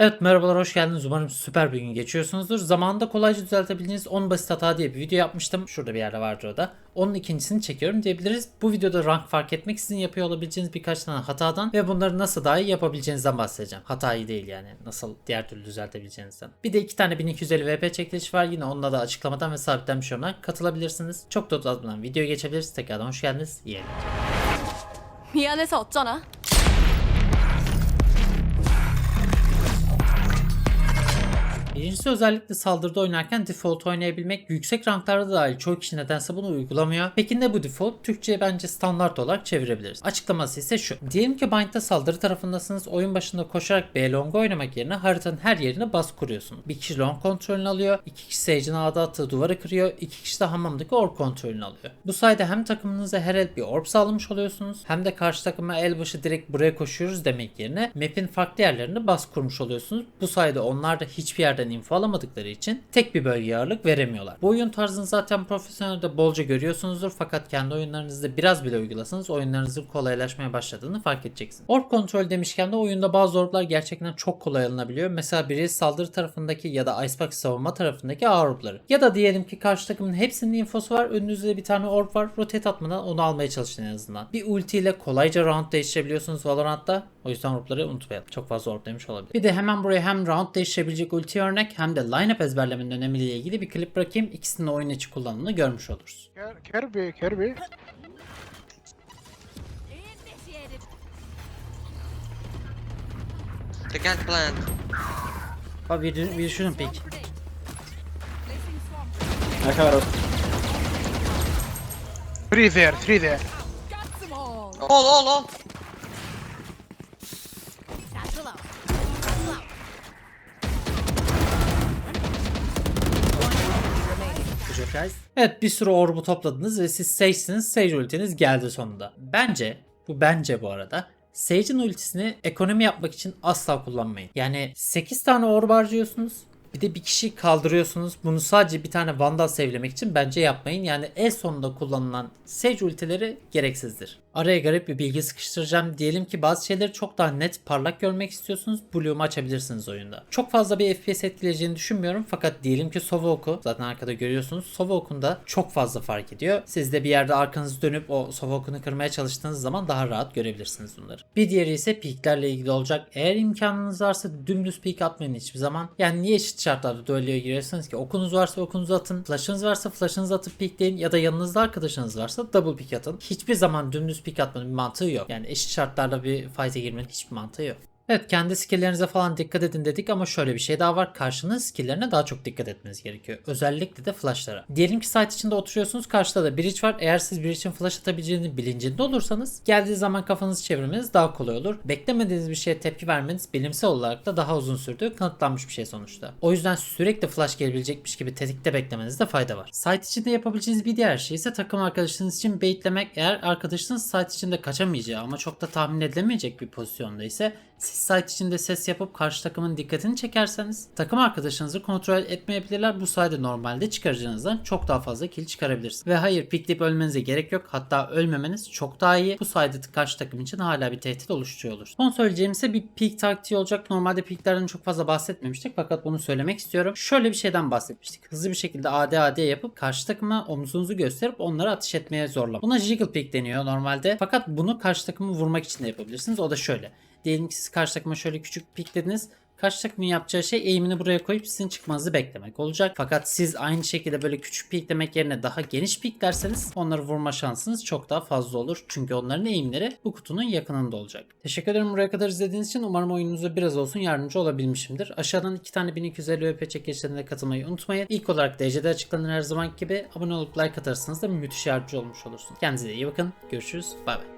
Evet merhabalar hoş geldiniz. Umarım süper bir gün geçiyorsunuzdur. Zamanında kolayca düzeltebildiğiniz 10 basit hata diye bir video yapmıştım. Şurada bir yerde vardır o da. Onun ikincisini çekiyorum diyebiliriz. Bu videoda rank fark etmek sizin yapıyor olabileceğiniz birkaç tane hatadan ve bunları nasıl daha iyi yapabileceğinizden bahsedeceğim. Hata iyi değil yani. Nasıl diğer türlü düzeltebileceğinizden. Bir de iki tane 1250 VP çekiliş var. Yine onunla da açıklamadan ve sabitlenmiş yorumdan katılabilirsiniz. Çok da uzatmadan videoya geçebiliriz. Tekrardan hoş geldiniz. İyi eğlenceler. 미안해서 어쩌나? Birincisi özellikle saldırıda oynarken default oynayabilmek yüksek ranklarda dahil çoğu kişi nedense bunu uygulamıyor. Peki ne bu default? Türkçe'ye bence standart olarak çevirebiliriz. Açıklaması ise şu. Diyelim ki Bind'de saldırı tarafındasınız. Oyun başında koşarak B long oynamak yerine haritanın her yerine bas kuruyorsunuz. Bir kişi long kontrolünü alıyor. iki kişi Sage'in A'da attığı duvarı kırıyor. iki kişi de hamamdaki orb kontrolünü alıyor. Bu sayede hem takımınıza her el bir orb sağlamış oluyorsunuz. Hem de karşı takıma el başı direkt buraya koşuyoruz demek yerine map'in farklı yerlerinde bas kurmuş oluyorsunuz. Bu sayede onlar da hiçbir yerden info alamadıkları için tek bir bölgeye ağırlık veremiyorlar. Bu oyun tarzını zaten profesyonelde bolca görüyorsunuzdur fakat kendi oyunlarınızda biraz bile uygulasanız oyunlarınızın kolaylaşmaya başladığını fark edeceksiniz. Orb kontrol demişken de oyunda bazı orblar gerçekten çok kolay alınabiliyor. Mesela biri saldırı tarafındaki ya da Icebox savunma tarafındaki A orbları. Ya da diyelim ki karşı takımın hepsinin infosu var. Önünüzde bir tane orb var. Rotate atmadan onu almaya çalışın en azından. Bir ultiyle kolayca round değiştirebiliyorsunuz Valorant'ta. O yüzden orbları unutmayalım. Çok fazla orb demiş olabilir. Bir de hemen buraya hem round değiştirebilecek ulti örnek hem de lineup ezberlemenin önemiyle ilgili bir klip bırakayım. İkisinin de oyun içi kullanımını görmüş oluruz. Kirby, Kirby. They can't plant. Abi bir, bir şunun pek. Three there, three there. All, all, all. Guys. Evet bir sürü orbu topladınız ve siz Sage'siniz. Sage ultiniz geldi sonunda. Bence, bu bence bu arada. Sage'in ultisini ekonomi yapmak için asla kullanmayın. Yani 8 tane orb harcıyorsunuz. Bir de bir kişi kaldırıyorsunuz. Bunu sadece bir tane Vandal sevlemek için bence yapmayın. Yani en sonunda kullanılan Sage ultileri gereksizdir. Araya garip bir bilgi sıkıştıracağım. Diyelim ki bazı şeyleri çok daha net parlak görmek istiyorsunuz. Blue'umu açabilirsiniz oyunda. Çok fazla bir FPS etkileyeceğini düşünmüyorum. Fakat diyelim ki Sova oku. Zaten arkada görüyorsunuz. Sova okunda çok fazla fark ediyor. Siz de bir yerde arkanızı dönüp o Sova okunu kırmaya çalıştığınız zaman daha rahat görebilirsiniz bunları. Bir diğeri ise peaklerle ilgili olacak. Eğer imkanınız varsa dümdüz peak atmayın hiçbir zaman. Yani niye eşit şartlarda duelloya giriyorsunuz ki? Okunuz varsa okunuzu atın. Flash'ınız varsa flash'ınızı atıp peakleyin. Ya da yanınızda arkadaşınız varsa double peak atın. Hiçbir zaman dümdüz peak atmanın bir mantığı yok. Yani eşit şartlarda bir fight'e girmenin hiçbir mantığı yok. Evet kendi skilllerinize falan dikkat edin dedik ama şöyle bir şey daha var. Karşının skilllerine daha çok dikkat etmeniz gerekiyor. Özellikle de flashlara. Diyelim ki site içinde oturuyorsunuz karşıda da bridge var. Eğer siz bridge'in flash atabileceğini bilincinde olursanız geldiği zaman kafanızı çevirmeniz daha kolay olur. Beklemediğiniz bir şeye tepki vermeniz bilimsel olarak da daha uzun sürdüğü kanıtlanmış bir şey sonuçta. O yüzden sürekli flash gelebilecekmiş gibi tetikte beklemenizde fayda var. Site içinde yapabileceğiniz bir diğer şey ise takım arkadaşınız için baitlemek. Eğer arkadaşınız site içinde kaçamayacağı ama çok da tahmin edilemeyecek bir pozisyonda ise siz site içinde ses yapıp karşı takımın dikkatini çekerseniz takım arkadaşınızı kontrol etmeyebilirler. Bu sayede normalde çıkaracağınızdan çok daha fazla kill çıkarabilirsiniz. Ve hayır pikleyip ölmenize gerek yok. Hatta ölmemeniz çok daha iyi. Bu sayede karşı takım için hala bir tehdit oluşturuyor olur. Son söyleyeceğim ise bir peak taktiği olacak. Normalde peaklerden çok fazla bahsetmemiştik fakat bunu söylemek istiyorum. Şöyle bir şeyden bahsetmiştik. Hızlı bir şekilde AD AD yapıp karşı takıma omuzunuzu gösterip onları ateş etmeye zorlamak. Buna jiggle peak deniyor normalde. Fakat bunu karşı takımı vurmak için de yapabilirsiniz. O da şöyle. Diyelim ki siz karşı takıma şöyle küçük piklediniz. Karşı takımın yapacağı şey eğimini buraya koyup sizin çıkmanızı beklemek olacak. Fakat siz aynı şekilde böyle küçük piklemek yerine daha geniş piklerseniz onları vurma şansınız çok daha fazla olur. Çünkü onların eğimleri bu kutunun yakınında olacak. Teşekkür ederim buraya kadar izlediğiniz için. Umarım oyununuza biraz olsun yardımcı olabilmişimdir. Aşağıdan iki tane 1250 VP çekilişlerine katılmayı unutmayın. İlk olarak DC'de açıklanır her zaman gibi. Abone olup like atarsanız da müthiş yardımcı olmuş olursunuz. Kendinize iyi bakın. Görüşürüz. Bay bay.